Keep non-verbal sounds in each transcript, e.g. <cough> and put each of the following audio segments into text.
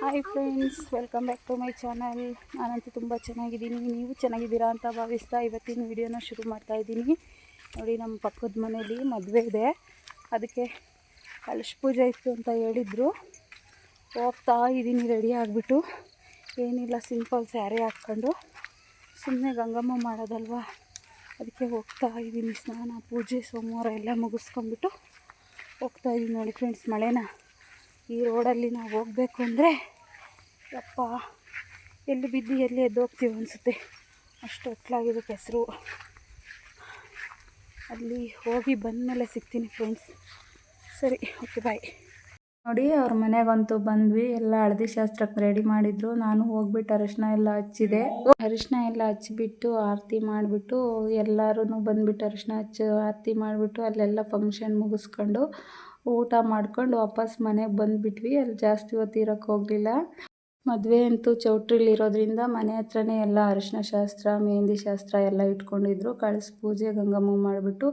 Hi friends welcome back to my channel ನಾನಂತೂ ತುಂಬ ಚೆನ್ನಾಗಿದ್ದೀನಿ. ನೀವು ಚೆನ್ನಾಗಿದ್ದೀರಾ ಅಂತ ಭಾವಿಸ್ತಾ ಇವತ್ತಿನ ವಿಡಿಯೋನ ಶುರು ಮಾಡ್ತಾ ಇದ್ದೀನಿ. ನೋಡಿ ನಮ್ಮ ಪಕ್ಕದ ಮನೇಲಿ ಮದುವೆ ಇದೆ. ಅದಕ್ಕೆ ಕಲಶ ಪೂಜೆ ಇತ್ತು ಅಂತ ಹೇಳಿದರು. ಹೋಗ್ತಾ ಇದ್ದೀನಿ ರೆಡಿ ಆಗಿಬಿಟ್ಟು. ಏನಿಲ್ಲ ಸಿಂಪಲ್ ಸ್ಯಾರಿ ಹಾಕ್ಕೊಂಡು. ಸುಮ್ಮನೆ ಗಂಗಮ್ಮ ಮಾಡೋದಲ್ವಾ? ಅದಕ್ಕೆ ಹೋಗ್ತಾ ಇದ್ದೀನಿ. ಸ್ನಾನ, ಪೂಜೆ, ಸೋಮವಾರ ಎಲ್ಲ ಮುಗಿಸ್ಕೊಂಬಿಟ್ಟು ಹೋಗ್ತಾ ಇದ್ದೀನಿ ನೋಡಿ ಫ್ರೆಂಡ್ಸ್ ಮಳೆನ. ಈ ರೋಡಲ್ಲಿ ನಾವು ಹೋಗಬೇಕು ಅಂದರೆ ಯಪ್ಪ, ಎಲ್ಲಿ ಬಿದ್ದು ಎಲ್ಲಿ ಎದ್ದು ಹೋಗ್ತೀವಿ ಅನಿಸುತ್ತೆ. ಅಷ್ಟು ಹೊತ್ತಲಾಗಿದೆ ಕೆಸರು. ಅಲ್ಲಿ ಹೋಗಿ ಬಂದ ಮೇಲೆ ಸಿಗ್ತೀನಿ ಫ್ರೆಂಡ್ಸ್ ಸರಿ ಓಕೆ ಬಾಯ್ ನೋಡಿ, ಅವ್ರ ಮನೆಗಂತೂ ಬಂದ್ವಿ. ಎಲ್ಲ ಹಳದಿ ಶಾಸ್ತ್ರಕ್ಕೆ ರೆಡಿ ಮಾಡಿದ್ರು. ನಾನು ಹೋಗ್ಬಿಟ್ಟು ಅರಿಶಿನ ಎಲ್ಲ ಹಚ್ಚಿದೆ. ಅರಿಶಿನ ಎಲ್ಲ ಹಚ್ಚಿಬಿಟ್ಟು ಆರತಿ ಮಾಡಿಬಿಟ್ಟು ಎಲ್ಲರೂ ಬಂದ್ಬಿಟ್ಟು ಅರಿಶಿನ ಹಚ್ಚಿ ಆರತಿ ಮಾಡಿಬಿಟ್ಟು ಅಲ್ಲೆಲ್ಲ ಫಂಕ್ಷನ್ ಮುಗಿಸ್ಕೊಂಡು ಊಟ ಮಾಡ್ಕೊಂಡು ವಾಪಸ್ ಮನೆಗೆ ಬಂದುಬಿಟ್ವಿ. ಅಲ್ಲಿ ಜಾಸ್ತಿ ಹೊತ್ತು ಹೋಗಲಿಲ್ಲ. ಮದುವೆ ಅಂತೂ ಇರೋದ್ರಿಂದ ಮನೆ ಹತ್ರನೇ ಎಲ್ಲ ಅರಿಶಿನ ಶಾಸ್ತ್ರ, ಮೆಹಂದಿ ಶಾಸ್ತ್ರ ಎಲ್ಲ ಇಟ್ಕೊಂಡಿದ್ರು. ಕಳಿಸ್ ಪೂಜೆ, ಗಂಗಮ್ಮ ಮಾಡಿಬಿಟ್ಟು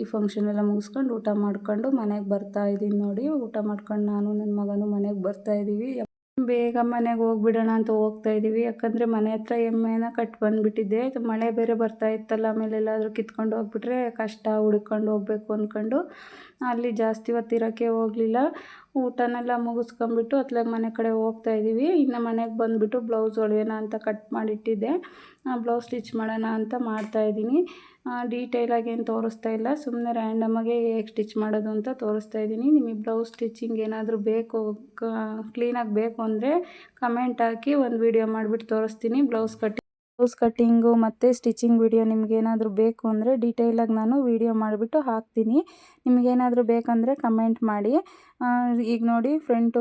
ಈ ಫಂಕ್ಷನ್ ಎಲ್ಲ ಮುಗಿಸ್ಕೊಂಡು ಊಟ ಮಾಡ್ಕೊಂಡು ಮನೆಗೆ ಬರ್ತಾ ಇದ್ದೀನಿ ನೋಡಿ. ಊಟ ಮಾಡ್ಕೊಂಡು ನಾನು ನನ್ನ ಮಗನೂ ಮನೆಗೆ ಬರ್ತಾ ಇದ್ದೀವಿ. ಬೇಗ ಮನೆಗೆ ಹೋಗ್ಬಿಡೋಣ ಅಂತ ಹೋಗ್ತಾ ಇದ್ದೀವಿ. ಯಾಕಂದರೆ ಮನೆ ಹತ್ರ ಎಮ್ಮೆನ ಕಟ್ಟಿ ಬಂದುಬಿಟ್ಟಿದ್ದೆ. ಮಳೆ ಬೇರೆ ಬರ್ತಾ ಇತ್ತಲ್ಲ, ಆಮೇಲೆ ಎಲ್ಲಾದರೂ ಕಿತ್ಕೊಂಡು ಹೋಗ್ಬಿಟ್ರೆ ಕಷ್ಟ ಹುಡ್ಕೊಂಡು ಹೋಗ್ಬೇಕು ಅಂದ್ಕೊಂಡು ಅಲ್ಲಿ ಜಾಸ್ತಿ ಹೊತ್ತಿರೋಕ್ಕೆ ಹೋಗಲಿಲ್ಲ. ಊಟನೆಲ್ಲ ಮುಗಿಸ್ಕೊಂಬಿಟ್ಟು ಅತ್ಲಾಗ ಮನೆ ಕಡೆ ಹೋಗ್ತಾ ಇದ್ದೀವಿ ಇನ್ನು ಮನೆಗೆ ಬಂದುಬಿಟ್ಟು ಬ್ಲೌಸ್ ಹೊಲಿಯೋಣ ಅಂತ ಕಟ್ ಮಾಡಿಟ್ಟಿದ್ದೆ. ಬ್ಲೌಸ್ ಸ್ಟಿಚ್ ಮಾಡೋಣ ಅಂತ ಮಾಡ್ತಾಯಿದ್ದೀನಿ ಡೀಟೇಲಾಗಿ ಏನು ತೋರಿಸ್ತಾ ಇಲ್ಲ. ಸುಮ್ಮನೆ ರ್ಯಾಂಡಮಾಗೆ ಹೇಗೆ ಸ್ಟಿಚ್ ಮಾಡೋದು ಅಂತ ತೋರಿಸ್ತಾ ಇದ್ದೀನಿ ನಿಮಗೆ ಬ್ಲೌಸ್ ಸ್ಟಿಚಿಂಗ್ ಏನಾದರೂ ಬೇಕು ಕ್ಲೀನಾಗಿ ಬೇಕು ಅಂದರೆ ಕಮೆಂಟ್ ಹಾಕಿ ಒಂದು ವೀಡಿಯೋ ಮಾಡಿಬಿಟ್ಟು ತೋರಿಸ್ತೀನಿ. ಬ್ಲೌಸ್ ಕಟ್ಟಿಂಗ್ ಬ್ಲೌಸ್ ಕಟ್ಟಿಂಗು ಮತ್ತು ಸ್ಟಿಚಿಂಗ್ ವಿಡಿಯೋ ನಿಮಗೇನಾದರೂ ಬೇಕು ಅಂದರೆ ಡೀಟೇಲಾಗಿ ನಾನು ವೀಡಿಯೋ ಮಾಡಿಬಿಟ್ಟು ಹಾಕ್ತೀನಿ. ನಿಮಗೇನಾದರೂ ಬೇಕಂದರೆ ಕಮೆಂಟ್ ಮಾಡಿ. ಈಗ ನೋಡಿ ಫ್ರಂಟು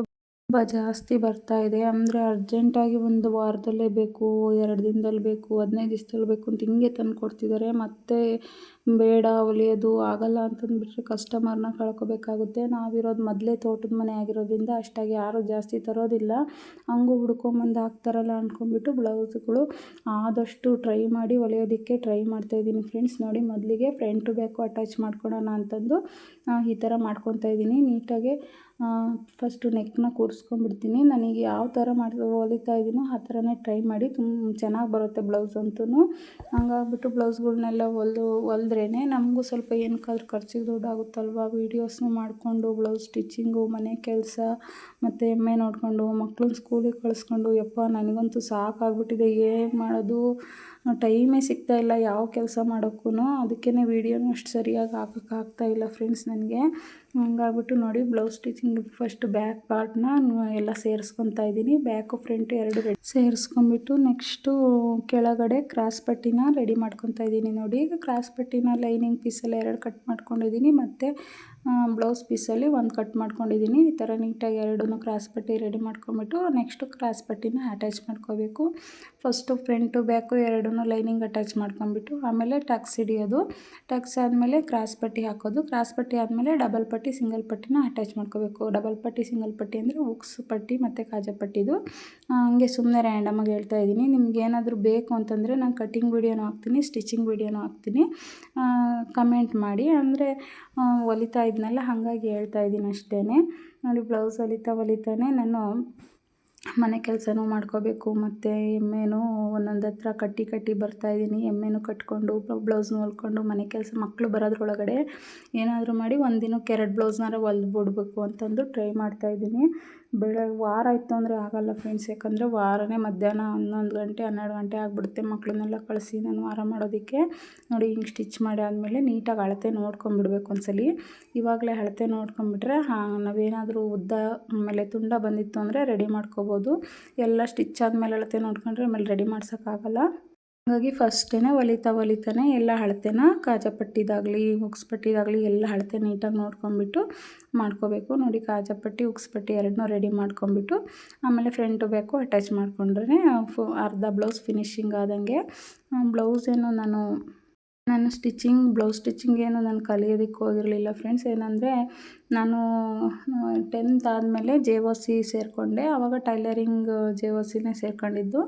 ತುಂಬ ಜಾಸ್ತಿ ಬರ್ತಾ ಇದೆ. ಅಂದರೆ ಅರ್ಜೆಂಟಾಗಿ ಒಂದು ವಾರದಲ್ಲೇ ಬೇಕು, ಎರಡು ದಿನದಲ್ಲಿ ಬೇಕು, ಹದಿನೈದು ದಿವ್ಸದಲ್ಲಿ ಬೇಕು ಅಂತ ಹಿಂಗೆ ತಂದು ಕೊಡ್ತಿದ್ದಾರೆ. ಮತ್ತೆ ಬೇಡ ಹೊಲಿಯೋದು ಆಗಲ್ಲ ಅಂತಂದುಬಿಟ್ರೆ ಕಸ್ಟಮರ್ನ ಕಳ್ಕೊಬೇಕಾಗುತ್ತೆ. ನಾವಿರೋದು ಮೊದಲೇ ತೋಟದ ಮನೆ ಆಗಿರೋದ್ರಿಂದ ಅಷ್ಟಾಗಿ ಯಾರೂ ಜಾಸ್ತಿ ತರೋದಿಲ್ಲ. ಹಂಗೂ ಹುಡ್ಕೊಂಬಂದು ಹಾಕ್ತಾರಲ್ಲ ಅಂದ್ಕೊಂಬಿಟ್ಟು ಬ್ಲೌಸ್ಗಳು ಆದಷ್ಟು ಟ್ರೈ ಮಾಡಿ ಹೊಲಿಯೋದಕ್ಕೆ ಟ್ರೈ ಮಾಡ್ತಾಯಿದ್ದೀನಿ ಫ್ರೆಂಡ್ಸ್ ನೋಡಿ ಮೊದಲಿಗೆ ಫ್ರಂಟು ಬ್ಯಾಕು ಅಟ್ಯಾಚ್ ಮಾಡ್ಕೊಳೋಣ ಅಂತಂದು ಈ ಥರ ಮಾಡ್ಕೊತಾ ಇದ್ದೀನಿ. ನೀಟಾಗಿ ಫಸ್ಟು ನೆಕ್ನ ಕೂರಿಸ್ಕೊಂಡ್ಬಿಡ್ತೀನಿ. ನನಗೆ ಯಾವ ಥರ ಮಾಡಿ ಹೊಲಿತಾ ಇದ್ದೀನೋ ಆ ಥರನೇ ಟ್ರೈ ಮಾಡಿ. ತುಂಬ ಚೆನ್ನಾಗಿ ಬರುತ್ತೆ ಬ್ಲೌಸ್ ಅಂತೂ ಹಂಗಾಗ್ಬಿಟ್ಟು ಬ್ಲೌಸ್ಗಳ್ನೆಲ್ಲ ಹೊಲ್ದು ಹೊಲ್ದ್ರೇ ನಮಗೂ ಸ್ವಲ್ಪ ಏನಕ್ಕಾದ್ರೂ ಖರ್ಚಿಗೆ ದುಡ್ಡು ಆಗುತ್ತಲ್ವ ವೀಡಿಯೋಸ್ನು ಮಾಡಿಕೊಂಡು ಬ್ಲೌಸ್ ಸ್ಟಿಚ್ಚಿಂಗು ಮನೆ ಕೆಲಸ, ಮತ್ತು ಎಮ್ಮೆ ನೋಡಿಕೊಂಡು ಮಕ್ಳನ್ನ ಸ್ಕೂಲಿಗೆ ಕಳಿಸ್ಕೊಂಡು, ಯಪ್ಪ ನನಗಂತೂ ಸಾಕಾಗ್ಬಿಟ್ಟಿದೆ. ಏನು ಮಾಡೋದು? ಟೈಮೇ ಸಿಗ್ತಾ ಇಲ್ಲ ಯಾವ ಕೆಲಸ ಮಾಡೋಕ್ಕೂ ಅದಕ್ಕೇ ವೀಡಿಯೋನೂ ಅಷ್ಟು ಸರಿಯಾಗಿ ಹಾಕೋಕ್ಕಾಗ್ತಾ ಇಲ್ಲ ಫ್ರೆಂಡ್ಸ್ ನನಗೆ. ಹಂಗಾಗ್ಬಿಟ್ಟು ನೋಡಿ ಬ್ಲೌಸ್ ಸ್ಟಿಚಿಂಗ್ ಫಸ್ಟ್ ಬ್ಯಾಕ್ ಪಾರ್ಟ್ನ ಎಲ್ಲ ಸೇರಿಸ್ಕೊತಾ ಇದ್ದೀನಿ. ಬ್ಯಾಕು ಫ್ರಂಟು ಎರಡು ರೆಡಿ ಸೇರಿಸ್ಕೊಂಬಿಟ್ಟು ನೆಕ್ಸ್ಟು ಕೆಳಗಡೆ ಕ್ರಾಸ್ ಪಟ್ಟಿನ ರೆಡಿ ಮಾಡ್ಕೊತಾ ಇದ್ದೀನಿ ನೋಡಿ. ಈಗ ಕ್ರಾಸ್ ಪಟ್ಟಿನ ಲೈನಿಂಗ್ ಪೀಸೆಲ್ಲ ಎರಡು ಕಟ್ ಮಾಡ್ಕೊಂಡಿದ್ದೀನಿ. ಮತ್ತು ಬ್ಲೌಸ್ ಪೀಸಲ್ಲಿ ಒಂದು ಕಟ್ ಮಾಡ್ಕೊಂಡಿದ್ದೀನಿ ಈ ಥರ ನೀಟಾಗಿ ಎರಡೂ ಕ್ರಾಸ್ ಪಟ್ಟಿ ರೆಡಿ ಮಾಡ್ಕೊಂಬಿಟ್ಟು ನೆಕ್ಸ್ಟು ಕ್ರಾಸ್ ಪಟ್ಟಿನ ಅಟ್ಯಾಚ್ ಮಾಡ್ಕೋಬೇಕು. ಫಸ್ಟು ಫ್ರಂಟು ಬ್ಯಾಕು ಎರಡೂ ಲೈನಿಂಗ್ ಅಟ್ಯಾಚ್ ಮಾಡ್ಕೊಂಬಿಟ್ಟು ಆಮೇಲೆ ಟಕ್ಸ್ ಹಿಡಿಯೋದು. ಟಕ್ಸ್ ಆದಮೇಲೆ ಕ್ರಾಸ್ ಪಟ್ಟಿ ಹಾಕೋದು. ಕ್ರಾಸ್ ಪಟ್ಟಿ ಆದಮೇಲೆ ಡಬಲ್ ಪಟ್ಟಿ ಸಿಂಗಲ್ ಪಟ್ಟಿನ ಅಟ್ಯಾಚ್ ಮಾಡ್ಕೋಬೇಕು. ಡಬಲ್ ಪಟ್ಟಿ ಸಿಂಗಲ್ ಪಟ್ಟಿ ಅಂದರೆ ಉಕ್ಸ್ ಪಟ್ಟಿ ಮತ್ತು ಕಾಜಾ ಪಟ್ಟಿದು. ಹಂಗೆ ಸುಮ್ಮನೆ ರ್ಯಾಂಡಮಾಗಿ ಹೇಳ್ತಾ ಇದ್ದೀನಿ ನಿಮ್ಗೆ ಏನಾದರೂ ಬೇಕು ಅಂತಂದರೆ ನಾನು ಕಟಿಂಗ್ ವೀಡಿಯೋನೂ ಹಾಕ್ತೀನಿ ಸ್ಟಿಚಿಂಗ್ ವೀಡಿಯೋನೂ ಹಾಕ್ತೀನಿ. ಕಮೆಂಟ್ ಮಾಡಿ. ಅಂದರೆ ಹೊಲಿತಾ ಇದ್ನಲ್ಲ ಹಾಗಾಗಿ ಹೇಳ್ತಾ ಇದ್ದೀನಿ ಅಷ್ಟೇ ನೋಡಿ ಬ್ಲೌಸ್ ಹೊಲಿತಾ ಹೊಲಿತಾನೆ ನಾನು ಮನೆ ಕೆಲಸನೂ ಮಾಡ್ಕೋಬೇಕು, ಮತ್ತು ಎಮ್ಮೆನೂ ಒಂದೊಂದು ಹತ್ರ ಕಟ್ಟಿ ಕಟ್ಟಿ ಬರ್ತಾಯಿದ್ದೀನಿ ಎಮ್ಮೆನೂ ಕಟ್ಕೊಂಡು ಬ್ಲೌಸ್ನೂ ಹೊಲ್ಕೊಂಡು ಮನೆ ಕೆಲಸ ಮಕ್ಕಳು ಬರೋದ್ರೊಳಗಡೆ ಏನಾದರೂ ಮಾಡಿ ಒಂದು ದಿನಕ್ಕೆ ಎರಡು ಬ್ಲೌಸ್ನಾರ ಹೊಲ್ದ್ಬಿಡ್ಬೇಕು ಅಂತಂದು ಟ್ರೈ ಮಾಡ್ತಾಯಿದ್ದೀನಿ ಬೆಳಗ್ಗೆ ವಾರ ಇತ್ತು ಅಂದರೆ ಆಗೋಲ್ಲ ಫ್ರೆಂಡ್ಸ್ ಯಾಕಂದರೆ ವಾರನೇ ಮಧ್ಯಾಹ್ನ ಹನ್ನೊಂದು ಗಂಟೆ, ಹನ್ನೆರಡು ಗಂಟೆ ಆಗಿಬಿಡುತ್ತೆ ಮಕ್ಕಳನ್ನೆಲ್ಲ ಕಳಿಸಿ ನಾನು ವಾರ ಮಾಡೋದಕ್ಕೆ. ನೋಡಿ ಹಿಂಗೆ ಸ್ಟಿಚ್ ಮಾಡಿ ಆದಮೇಲೆ ನೀಟಾಗಿ ಅಳತೆ ನೋಡ್ಕೊಂಬಿಡ್ಬೇಕು ಒಂದ್ಸಲಿ. ಇವಾಗಲೇ ಅಳತೆ ನೋಡ್ಕೊಂಬಿಟ್ರೆ ಹಾಂ, ನಾವೇನಾದರೂ ಉದ್ದ ಆಮೇಲೆ ತುಂಡ ಬಂದಿತ್ತು ಅಂದರೆ ರೆಡಿ ಮಾಡ್ಕೋಬೋದು. ಎಲ್ಲ ಸ್ಟಿಚ್ ಆದಮೇಲೆ ಅಳತೆ ನೋಡ್ಕೊಂಡ್ರೆ ಆಮೇಲೆ ರೆಡಿ ಮಾಡ್ಸೋಕ್ಕಾಗಲ್ಲ. ಹಾಗಾಗಿ ಫಸ್ಟೇ ಒಲಿತಾ ಒಲಿತಾನೆ ಎಲ್ಲ ಅಳತೆನ ಕಾಜಾ ಪಟ್ಟಿದಾಗಲಿ ಉಕ್ಸ್ ಪಟ್ಟಿದಾಗಲಿ ಎಲ್ಲ ಅಳತೆ ನೀಟಾಗಿ ನೋಡ್ಕೊಂಬಿಟ್ಟು ಮಾಡ್ಕೋಬೇಕು. ನೋಡಿ ಕಾಜಾ ಪಟ್ಟಿ ಉಕ್ಸ್ ಪಟ್ಟಿ ಎರಡನ್ನೂ ರೆಡಿ ಮಾಡ್ಕೊಂಬಿಟ್ಟು ಆಮೇಲೆ ಫ್ರಂಟ್ ಬೇಕು ಅಟ್ಯಾಚ್ ಮಾಡ್ಕೊಂಡ್ರೆ ಅರ್ಧ ಬ್ಲೌಸ್ ಫಿನಿಶಿಂಗ್ ಆದಂಗೆ. ಬ್ಲೌಸೇನು ನಾನು ನಾನು ಸ್ಟಿಚಿಂಗ್, ಬ್ಲೌಸ್ ಸ್ಟಿಚಿಂಗ್ ಏನು ನಾನು ಕಲಿಯೋದಕ್ಕೆ ಹೋಗಿರಲಿಲ್ಲ ಫ್ರೆಂಡ್ಸ್ ಏನಂದರೆ ನಾನು ಟೆಂತ್ ಆದಮೇಲೆ ಜೆ ಓ ಸಿ ಸೇರಿಕೊಂಡೆ. ಆವಾಗ ಟೈಲರಿಂಗ್ ಜೆ ಒ ಸಿನೇ ಸೇರ್ಕೊಂಡಿದ್ದು.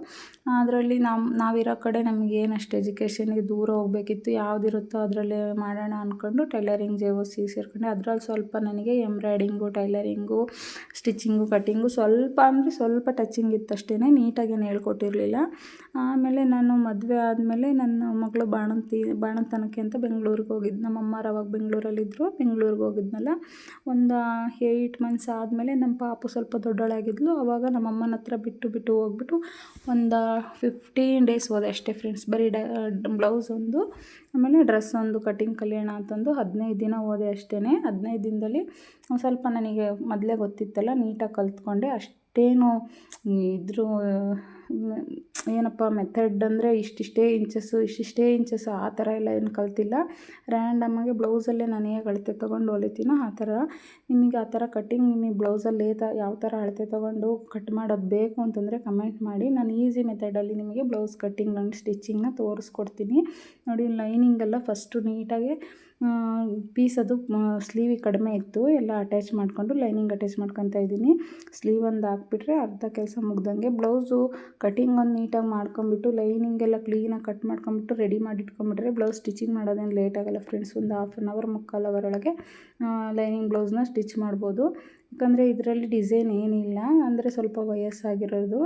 ಅದರಲ್ಲಿ ನಮ್ಮ ನಾವಿರೋ ಕಡೆ ನಮಗೆ ಅಷ್ಟು ಎಜುಕೇಷನ್ಗೆ ದೂರ ಹೋಗಬೇಕಿತ್ತು, ಯಾವುದಿರುತ್ತೋ ಅದರಲ್ಲೇ ಮಾಡೋಣ ಅಂದ್ಕೊಂಡು ಟೈಲರಿಂಗ್ ಜೆ ಓ ಸಿ ಸೇರಿಕೊಂಡೆ. ಅದ್ರಲ್ಲಿ ಸ್ವಲ್ಪ ನನಗೆ ಎಂಬ್ರಾಯ್ಡಿಂಗು ಟೈಲರಿಂಗು ಸ್ಟಿಚಿಂಗು ಕಟ್ಟಿಂಗು ಸ್ವಲ್ಪ ಅಂದರೆ ಸ್ವಲ್ಪ ಟಚಿಂಗ್ ಇತ್ತಷ್ಟೇ ನೀಟಾಗಿ ನೀಟಾಗೇನು ಹೇಳ್ಕೊಟ್ಟಿರಲಿಲ್ಲ. ಆಮೇಲೆ ನಾನು ಮದುವೆ ಆದಮೇಲೆ ನನ್ನ ಮಗಳು ಬಾಣಂತಿ ಬಾಣಂತನಕ್ಕೆ ಅಂತ ಬೆಂಗ್ಳೂರಿಗೆ ಹೋಗಿದ್ದು ನಮ್ಮ ಅಮ್ಮರು ಅವಾಗ ಬೆಂಗಳೂರಲ್ಲಿದ್ದರು ಬೆಂಗಳೂರಿಗೆ ಹೋಗಿದ್ನಲ್ಲ. ಒಂದು ಏಯ್ಟ್ ಮಂತ್ಸ್ ಆದಮೇಲೆ ನಮ್ಮ ಪಾಪು ಸ್ವಲ್ಪ ದೊಡ್ಡವಳಾಗಿದ್ಲು. ಆವಾಗ ನಮ್ಮ ಅಮ್ಮನ ಹತ್ರ ಬಿಟ್ಟು ಬಿಟ್ಟು ಹೋಗ್ಬಿಟ್ಟು ಒಂದು ಫಿಫ್ಟೀನ್ ಡೇಸ್ ಹೋದೆ ಅಷ್ಟೇ ಫ್ರೆಂಡ್ಸ್ ಬರೀ ಡ ಬ್ಲೌಸ್ ಒಂದು, ಆಮೇಲೆ ಡ್ರೆಸ್ ಒಂದು ಕಟಿಂಗ್ ಕಲಿಯೋಣ ಅಂತಂದು ಹದಿನೈದು ದಿನ ಹೋದೆ ಅಷ್ಟೇ ಹದಿನೈದು ದಿನದಲ್ಲಿ ಸ್ವಲ್ಪ ನನಗೆ ಮೊದಲೇ ಗೊತ್ತಿತ್ತಲ್ಲ, ನೀಟಾಗಿ ಕಲ್ತ್ಕೊಂಡೆ. ಅಷ್ಟೇನು ಇದ್ರ ಏನಪ್ಪ ಮೆಥಡ್ ಅಂದರೆ ಇಷ್ಟಿಷ್ಟೇ ಇಂಚಸ್ಸು ಇಷ್ಟಿಷ್ಟೇ ಇಂಚಸ್ಸು ಆ ಥರ ಎಲ್ಲ ಏನು ಕಲ್ತಿಲ್ಲ. ರ್ಯಾಂಡಮಾಗಿ ಬ್ಲೌಸಲ್ಲೇ ನಾನು ಹೇಗೆ ಅಳತೆ ತೊಗೊಂಡು ಹೊಲಿತೀನೋ ಆ ಥರ ನಿಮಗೆ ಆ ಥರ ಕಟ್ಟಿಂಗ್ ನಿಮಗೆ ಬ್ಲೌಸಲ್ಲಿ ಏತ ಯಾವ ಥರ ಅಳತೆ ತೊಗೊಂಡು ಕಟ್ ಮಾಡೋದು ಬೇಕು ಅಂತಂದರೆ ಕಮೆಂಟ್ ಮಾಡಿ. ನಾನು ಈಸಿ ಮೆಥಡಲ್ಲಿ ನಿಮಗೆ ಬ್ಲೌಸ್ ಕಟ್ಟಿಂಗ್ ಆ್ಯಂಡ್ ಸ್ಟಿಚಿಂಗ್ನ ತೋರಿಸ್ಕೊಡ್ತೀನಿ. ನೋಡಿ ಲೈನಿಂಗೆಲ್ಲ ಫಸ್ಟು ನೀಟಾಗಿ ಪೀಸ್ ಅದು ಸ್ಲೀವ್ ಕಡಿಮೆ ಇತ್ತು. ಎಲ್ಲ ಅಟ್ಯಾಚ್ ಮಾಡಿಕೊಂಡು ಲೈನಿಂಗ್ ಅಟ್ಯಾಚ್ ಮಾಡ್ಕೊತಾ ಇದ್ದೀನಿ. ಸ್ಲೀವ್ ಒಂದು ಹಾಕ್ಬಿಟ್ರೆ ಅರ್ಧ ಕೆಲಸ ಮುಗ್ದಂಗೆ ಬ್ಲೌಸು ಕಟಿಂಗ್ ಒಂದು ನೀಟಾಗಿ ಮಾಡ್ಕೊಂಬಿಟ್ಟು ಲೈನಿಂಗೆಲ್ಲ ಕ್ಲೀನಾಗಿ ಕಟ್ ಮಾಡ್ಕೊಂಬಿಟ್ಟು ರೆಡಿ ಮಾಡಿ ಇಟ್ಕೊಂಬಿಟ್ರೆ ಬ್ಲೌಸ್ ಸ್ಟಿಚಿಂಗ್ ಮಾಡೋದೇನು ಲೇಟ್ ಆಗೋಲ್ಲ ಫ್ರೆಂಡ್ಸ್ ಒಂದು ಹಾಫ್ ಆನ್ ಅವರ್ ಮುಕ್ಕಾಲು ಅವರ್ ಒಳಗೆ ಲೈನಿಂಗ್ ಬ್ಲೌಸ್ನ ಸ್ಟಿಚ್ ಮಾಡ್ಬೋದು. ಯಾಕಂದರೆ ಇದರಲ್ಲಿ ಡಿಸೈನ್ ಏನಿಲ್ಲ, ಅಂದರೆ ಸ್ವಲ್ಪ ವಯಸ್ಸಾಗಿರೋದು.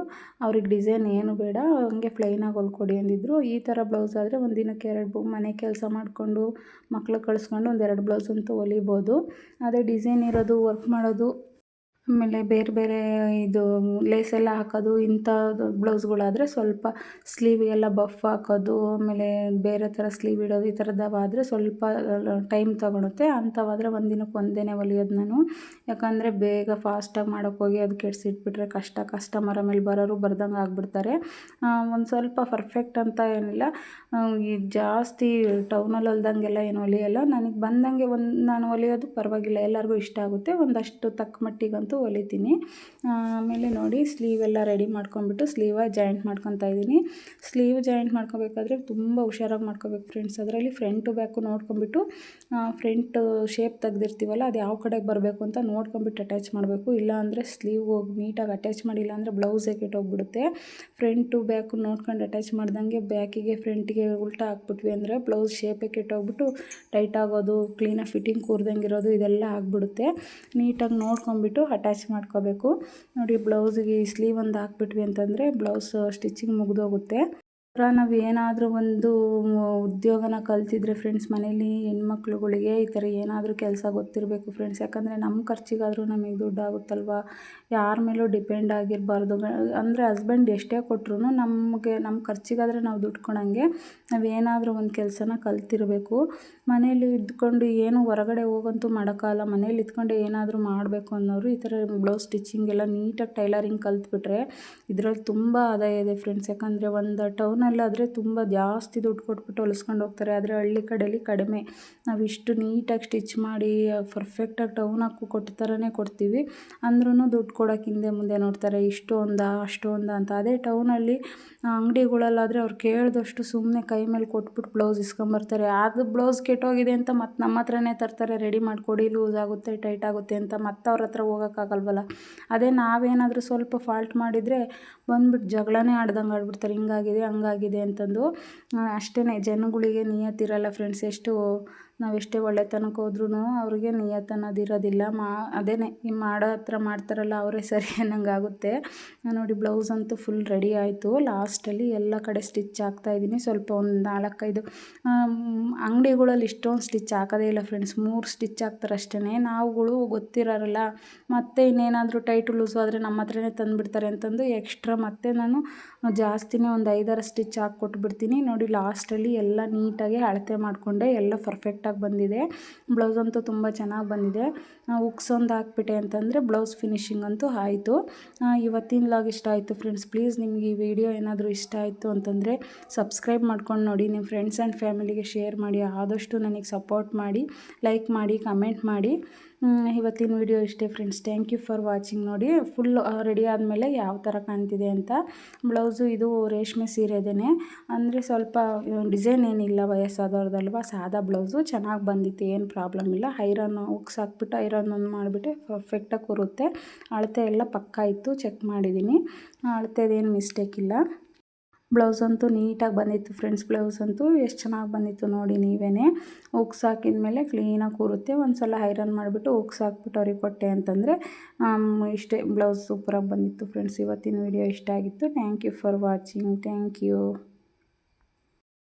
ಅವ್ರಿಗೆ ಡಿಸೈನ್ ಏನು ಬೇಡ, ಹಂಗೆ ಪ್ಲೈನಾಗಿ ಹೊಲ್ಕೊಡಿ ಅಂದಿದ್ರು. ಈ ಥರ ಬ್ಲೌಸ್ ಆದರೆ ಒಂದು ದಿನಕ್ಕೆ ಎರಡು ಮನೆ ಕೆಲಸ ಮಾಡಿಕೊಂಡು, ಮಕ್ಳು ಕಳಿಸ್ಕೊಂಡು ಒಂದೆರಡು ಬ್ಲೌಸ್ ಅಂತೂ ಹೊಲಿಬೋದು. ಅದೇ ಡಿಸೈನ್ ಇರೋದು ವರ್ಕ್ ಮಾಡೋದು ಆಮೇಲೆ ಬೇರೆ ಬೇರೆ ಇದು ಲೇಸ್ ಎಲ್ಲ ಹಾಕೋದು, ಇಂಥದ್ದು ಬ್ಲೌಸ್ಗಳಾದರೆ ಸ್ವಲ್ಪ ಸ್ಲೀವಿಗೆಲ್ಲ ಬಫ್ ಹಾಕೋದು, ಆಮೇಲೆ ಬೇರೆ ಥರ ಸ್ಲೀವ್ ಇಡೋದು, ಈ ಥರದವಾದರೆ ಸ್ವಲ್ಪ ಟೈಮ್ ತೊಗೊಳುತ್ತೆ. ಅಂಥವಾದರೆ ಒಂದಿನಕ್ಕೆ ದಿನಕ್ಕೆ ಒಂದೇ ಹೊಲಿಯೋದು ನಾನು. ಯಾಕಂದರೆ ಬೇಗ ಫಾಸ್ಟಾಗಿ ಮಾಡೋಕ್ಕೋಗಿ ಅದು ಕೆಡಿಸಿಟ್ಬಿಟ್ರೆ ಕಷ್ಟ ಕಸ್ಟಮರ್ ಮೇಲೆ ಬರೋರು ಬರ್ದಂಗೆ ಆಗಿಬಿಡ್ತಾರೆ. ಒಂದು ಸ್ವಲ್ಪ ಪರ್ಫೆಕ್ಟ್ ಅಂತ ಏನಿಲ್ಲ. ಈ ಜಾಸ್ತಿ ಟೌನಲ್ಲಿ ಹೊಲ್ದಂಗೆಲ್ಲ ಏನು ಹೊಲಿಯಲ್ಲ. ನನಗೆ ಬಂದಂಗೆ ಒಂದು, ನಾನು ಹೊಲಿಯೋದು ಪರವಾಗಿಲ್ಲ. ಎಲ್ಲರಿಗೂ ಇಷ್ಟ ಆಗುತ್ತೆ. ಒಂದಷ್ಟು ತಕ್ಕ ಮಟ್ಟಿಗಂತೂ ಹೊಲಿತೀನಿ ಆಮೇಲೆ ನೋಡಿ ಸ್ಲೀವ್ ಎಲ್ಲ ರೆಡಿ ಮಾಡ್ಕೊಂಬಿಟ್ಟು ಸ್ಲೀವ ಜಾಯಿಂಟ್ ಮಾಡ್ಕೊತಾ ಇದ್ದೀನಿ. ಸ್ಲೀವ್ ಜಾಯಿಂಟ್ ಮಾಡ್ಕೋಬೇಕಾದ್ರೆ ತುಂಬ ಹುಷಾರಾಗಿ ಮಾಡ್ಕೋಬೇಕು ಫ್ರೆಂಡ್ಸ್ ಅದರಲ್ಲಿ ಫ್ರಂಟು ಬ್ಯಾಕು ನೋಡ್ಕೊಂಬಿಟ್ಟು ಫ್ರಂಟ್ ಶೇಪ್ ತೆಗ್ದಿರ್ತೀವಲ್ಲ, ಅದು ಯಾವ ಕಡೆಗೆ ಬರಬೇಕು ಅಂತ ನೋಡ್ಕೊಂಬಿಟ್ಟು ಅಟ್ಯಾಚ್ ಮಾಡಬೇಕು. ಇಲ್ಲ ಅಂದರೆ ಸ್ಲೀವ್ ಹೋಗಿ ನೀಟಾಗಿ ಅಟ್ಯಾಚ್ ಮಾಡಿಲ್ಲ ಅಂದರೆ ಬ್ಲೌಸೇ ಕೆಟ್ಟೋಗ್ಬಿಡುತ್ತೆ. ಫ್ರಂಟು ಬ್ಯಾಕು ನೋಡ್ಕೊಂಡು ಅಟ್ಯಾಚ್ ಮಾಡ್ದಂಗೆ ಬ್ಯಾಕಿಗೆ ಫ್ರಂಟಿಗೆ ಉಲ್ಟಾ ಹಾಕ್ಬಿಟ್ವಿ ಅಂದರೆ ಬ್ಲೌಸ್ ಶೇಪೇ ಕೆಟ್ಟೋಗ್ಬಿಟ್ಟು ಟೈಟ್ ಆಗೋದು ಕ್ಲೀನಾಗಿ ಫಿಟ್ಟಿಂಗ್ ಕೂರ್ದಂಗೆ ಇರೋದು, ಇದೆಲ್ಲ ಆಗಿಬಿಡುತ್ತೆ. ನೀಟಾಗಿ ನೋಡ್ಕೊಂಬಿಟ್ಟು ಅಟ್ಯಾಚ್ ಮಾಡ್ಕೋಬೇಕು. ನೋಡಿ ಬ್ಲೌಸಿಗೆ ಸ್ಲೀವ್ ಒಂದು ಹಾಕ್ಬಿಟ್ವಿ ಅಂತಂದರೆ ಬ್ಲೌಸ್ ಸ್ಟಿಚಿಂಗ್ ಮುಗಿದೋಗುತ್ತೆ. ನಾವು ಏನಾದರೂ ಒಂದು ಉದ್ಯೋಗನ ಕಲ್ತಿದ್ರೆ ಫ್ರೆಂಡ್ಸ್ ಮನೇಲಿ ಹೆಣ್ಮಕ್ಳುಗಳಿಗೆ ಈ ಥರ ಏನಾದರೂ ಕೆಲಸ ಗೊತ್ತಿರಬೇಕು ಫ್ರೆಂಡ್ಸ್ ಯಾಕಂದರೆ ನಮ್ಮ ಖರ್ಚಿಗಾದರೂ ನಮಗೆ ದುಡ್ಡು ಆಗುತ್ತಲ್ವಾ ಯಾರ ಮೇಲೂ ಡಿಪೆಂಡ್ ಆಗಿರಬಾರ್ದು. ಅಂದರೆ ಹಸ್ಬೆಂಡ್ ಎಷ್ಟೇ ಕೊಟ್ಟರು ನಮಗೆ ನಮ್ಮ ಖರ್ಚಿಗಾದರೆ ನಾವು ದುಡ್ಡು ಕೊಡೋಂಗೆ ನಾವು ಏನಾದರೂ ಒಂದು ಕೆಲಸನ ಕಲ್ತಿರಬೇಕು. ಮನೇಲಿ ಇದ್ಕೊಂಡು ಏನು ಹೊರಗಡೆ ಹೋಗಂತೂ ಮಾಡೋಕ್ಕಾಗಲ್ಲ. ಮನೇಲಿ ಇದ್ಕೊಂಡು ಏನಾದರೂ ಮಾಡಬೇಕು ಅನ್ನೋರು ಈ ಥರ ಬ್ಲೌಸ್ ಸ್ಟಿಚಿಂಗ್ ಎಲ್ಲ ನೀಟಾಗಿ ಟೈಲರಿಂಗ್ ಕಲ್ತ್ಬಿಟ್ರೆ ಇದರಲ್ಲಿ ತುಂಬ ಆದಾಯ ಇದೆ ಫ್ರೆಂಡ್ಸ್ ಯಾಕಂದರೆ ಒಂದು ಟೌನ್ ಟೌನಲ್ಲಾದರೆ ತುಂಬ ಜಾಸ್ತಿ ದುಡ್ಡು ಕೊಟ್ಬಿಟ್ಟು ಹೊಲಿಸ್ಕೊಂಡು ಹೋಗ್ತಾರೆ. ಆದರೆ ಹಳ್ಳಿ ಕಡೆಯಲ್ಲಿ ಕಡಿಮೆ. ನಾವು ಇಷ್ಟು ನೀಟಾಗಿ ಸ್ಟಿಚ್ ಮಾಡಿ ಪರ್ಫೆಕ್ಟಾಗಿ ಟೌನಾಗೂ ಕೊಟ್ಟ ಥರನೇ ಕೊಡ್ತೀವಿ. ಅಂದ್ರೂ ದುಡ್ಡು ಕೊಡೋಕೆ ಹಿಂದೆ ಮುಂದೆ ನೋಡ್ತಾರೆ, ಇಷ್ಟು ಒಂದಾ, ಅಷ್ಟು ಒಂದಾ ಅಂತ. ಅದೇ ಟೌನಲ್ಲಿ ಅಂಗಡಿಗಳಲ್ಲಾದರೆ ಅವ್ರು ಕೇಳಿದಷ್ಟು ಸುಮ್ಮನೆ ಕೈ ಮೇಲೆ ಕೊಟ್ಬಿಟ್ಟು ಬ್ಲೌಸ್ ಇಸ್ಕೊಂಬರ್ತಾರೆ. ಅದು ಬ್ಲೌಸ್ ಕೆಟ್ಟೋಗಿದೆ ಅಂತ ಮತ್ತೆ ನಮ್ಮ ಹತ್ರನೇ ತರ್ತಾರೆ. ರೆಡಿ ಮಾಡಿಕೊಡಿ, ಲೂಸ್ ಆಗುತ್ತೆ, ಟೈಟ್ ಆಗುತ್ತೆ ಅಂತ ಮತ್ತೆ ಅವ್ರ ಹತ್ರ ಹೋಗೋಕ್ಕಾಗಲ್ವಲ್ಲ. ಅದೇ ನಾವೇನಾದರೂ ಸ್ವಲ್ಪ ಫಾಲ್ಟ್ ಮಾಡಿದರೆ ಬಂದ್ಬಿಟ್ಟು ಜಗಳನೇ ಆಡ್ದಂಗೆ ಆಡ್ಬಿಡ್ತಾರೆ. ಹಿಂಗಾಗಿದೆ, ಹಂಗಾಗಿದೆ. ಅಂತಂದು ಅಷ್ಟೇ ಜನಗಳಿಗೆ ನಿಯತ್ತಿರಲ್ಲ ಫ್ರೆಂಡ್ಸ್ ಎಷ್ಟು ನಾವೆಷ್ಟೇ ಒಳ್ಳೆತನಕ್ಕೆ ಹೋದ್ರೂ ಅವ್ರಿಗೆ ನಿಯತ್ತು ಅನ್ನೋದು ಇರೋದಿಲ್ಲ. ಮಾ ಅದೇ ಈ ಮಾಡೋ ಹತ್ರ ಮಾಡ್ತಾರಲ್ಲ ಅವರೇ ಸರಿ <laughs> ಅನ್ನಂಗಾಗುತ್ತೆ ನೋಡಿ ಬ್ಲೌಸ್ ಅಂತೂ ಫುಲ್ ರೆಡಿ ಆಯಿತು. ಲಾಸ್ಟಲ್ಲಿ ಎಲ್ಲ ಕಡೆ ಸ್ಟಿಚ್ ಹಾಕ್ತಾಯಿದ್ದೀನಿ ಸ್ವಲ್ಪ ಒಂದು ನಾಲ್ಕೈದು ಅಂಗಡಿಗಳಲ್ಲಿ ಇಷ್ಟೊಂದು ಸ್ಟಿಚ್ ಹಾಕೋದೇ ಇಲ್ಲ ಫ್ರೆಂಡ್ಸ್ ಮೂರು ಸ್ಟಿಚ್ ಹಾಕ್ತಾರೆ ಅಷ್ಟೇ ನಾವುಗಳು ಗೊತ್ತಿರೋರಲ್ಲ ಮತ್ತೆ ಇನ್ನೇನಾದರೂ ಟೈಟು ಲೂಸು ಆದರೆ ನಮ್ಮ ಹತ್ರನೇ ತಂದುಬಿಡ್ತಾರೆ ಅಂತಂದು ಎಕ್ಸ್ಟ್ರಾ ಮತ್ತೆ ನಾನು ಜಾಸ್ತಿನೇ ಒಂದು ಐದಾರು ಸ್ಟಿಚ್ ಹಾಕ್ಕೊಟ್ಬಿಡ್ತೀನಿ. ನೋಡಿ ಲಾಸ್ಟಲ್ಲಿ ಎಲ್ಲ ನೀಟಾಗಿ ಅಳತೆ ಮಾಡಿಕೊಂಡೆ. ಎಲ್ಲ ಪರ್ಫೆಕ್ಟಾಗಿ ಬಂದಿದೆ. ಬ್ಲೌಸ್ ಅಂತೂ ತುಂಬ ಚೆನ್ನಾಗಿ ಬಂದಿದೆ. ಉಕ್ಸ್ ಒಂದು ಹಾಕ್ಬಿಟ್ಟೆ ಅಂತಂದರೆ ಬ್ಲೌಸ್ ಫಿನಿಶಿಂಗ್ ಅಂತೂ ಆಯಿತು. ಇವತ್ತಿನ ಲಾಗ್ ಇಷ್ಟ ಆಯಿತು ಫ್ರೆಂಡ್ಸ್ ಪ್ಲೀಸ್ ನಿಮಗೆ ಈ ವಿಡಿಯೋ ಏನಾದರೂ ಇಷ್ಟ ಆಯಿತು ಅಂತಂದರೆ ಸಬ್ಸ್ಕ್ರೈಬ್ ಮಾಡ್ಕೊಂಡು ನೋಡಿ ನಿಮ್ಮ ಫ್ರೆಂಡ್ಸ್ ಆ್ಯಂಡ್ ಫ್ಯಾಮಿಲಿಗೆ ಶೇರ್ ಮಾಡಿ, ಆದಷ್ಟು ನನಗೆ ಸಪೋರ್ಟ್ ಮಾಡಿ ಲೈಕ್ ಮಾಡಿ ಕಮೆಂಟ್ ಮಾಡಿ. ಇವತ್ತಿನ ವಿಡಿಯೋ ಇಷ್ಟೇ friends thank you for watching ನೋಡಿ ಫುಲ್ ರೆಡಿ ಆದಮೇಲೆ ಯಾವ ಥರ ಕಾಣ್ತಿದೆ ಅಂತ. ಬ್ಲೌಸು ಇದು ರೇಷ್ಮೆ ಸೀರೆದೇನೆ. ಅಂದರೆ ಸ್ವಲ್ಪ ಡಿಸೈನ್ ಏನಿಲ್ಲ ವಯಸ್ಸಾದವ್ರದ್ದಲ್ವ ಸಾದಾ ಬ್ಲೌಸು ಚೆನ್ನಾಗಿ ಬಂದಿತ್ತು, ಏನು ಪ್ರಾಬ್ಲಮ್ ಇಲ್ಲ. ಐರನ್ ಉಕ್ಸ್ ಹಾಕ್ಬಿಟ್ಟು ಐರನ್ ಒಂದು ಮಾಡಿಬಿಟ್ಟು ಪರ್ಫೆಕ್ಟಾಗಿ ಕೂರುತ್ತೆ. ಅಳತೆ ಎಲ್ಲ ಪಕ್ಕಾ ಇತ್ತು ಚೆಕ್ ಮಾಡಿದ್ದೀನಿ ಅಳತೆದೇನು ಮಿಸ್ಟೇಕ್ ಇಲ್ಲ. ಬ್ಲೌಸ್ ಅಂತೂ ನೀಟಾಗಿ ಬಂದಿತ್ತು ಫ್ರೆಂಡ್ಸ್, ಬ್ಲೌಸ್ ಅಂತೂ ಎಷ್ಟು ಚೆನ್ನಾಗಿ ಬಂದಿತ್ತು ನೋಡಿ ನೀವೇ ಉಕ್ಸ್ ಹಾಕಿದ ಮೇಲೆ ಕ್ಲೀನಾಗಿ ಕೂರುತ್ತೆ. ಒಂದು ಸಲ ಐರನ್ ಮಾಡಿಬಿಟ್ಟು ಉಕ್ಸ್ ಹಾಕ್ಬಿಟ್ಟು ಅವ್ರಿಗೆ ಕೊಟ್ಟೆ ಅಂತಂದರೆ ಇಷ್ಟೇ ಬ್ಲೌಸ್ ಸೂಪರಾಗಿ ಬಂದಿತ್ತು ಫ್ರೆಂಡ್ಸ್. ಇವತ್ತಿನ ವಿಡಿಯೋ ಇಷ್ಟ ಆಗಿತ್ತು. Thank you for watching thank you